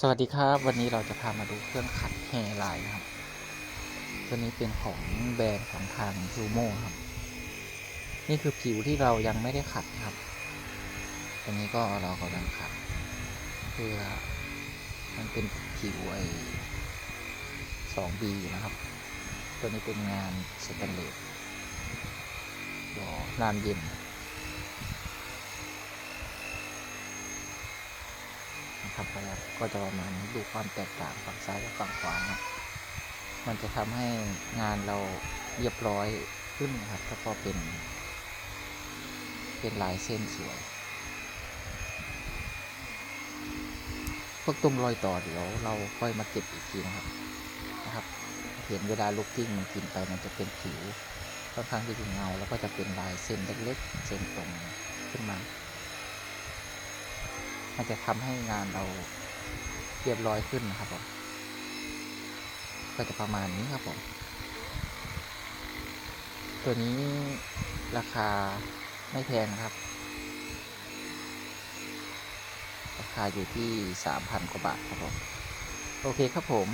สวัสดีครับ วันนี้เราจะพามาดูเครื่องขัดแฮร์ไลน์นะครับ ตัวนี้เป็นของแบรนด์ของทางซูโม่ครับ นี่คือผิวที่เรายังไม่ได้ขัดครับตัวนี้ก็เรากำลังขัด เพื่อมันเป็นผิวไอสองบีนะครับ ตัวนี้เป็นงานสแตนเลสรอนานเย็น นะครับแล้วก็จะประมาณนี้ดูความแตกต่างฝั่งซ้ายกับฝั่งขวานะมันจะทำให้งานเราเรียบร้อยขึ้นนะครับแล้วก็เป็น เป็นลายเส้นสวยพวกตุ่มรอยต่อเดี๋ยวเราค่อยมาเก็บอีกทีนะครับนะครับ เห็นเวลาลูกกิ้งมันกินไปมันจะเป็นผิวค่อนข้างที่จะเงาแล้วก็จะเป็นลายเส้นเล็กๆเส้นตรงขึ้นมา มันจะทำให้งานเราเรียบร้อยขึ้นนะครับผมก็จะประมาณนี้ครับผมตัวนี้ราคาไม่แพงครับ ราคาอยู่ที่ 3,000 กว่าบาทครับผม โอเคครับผม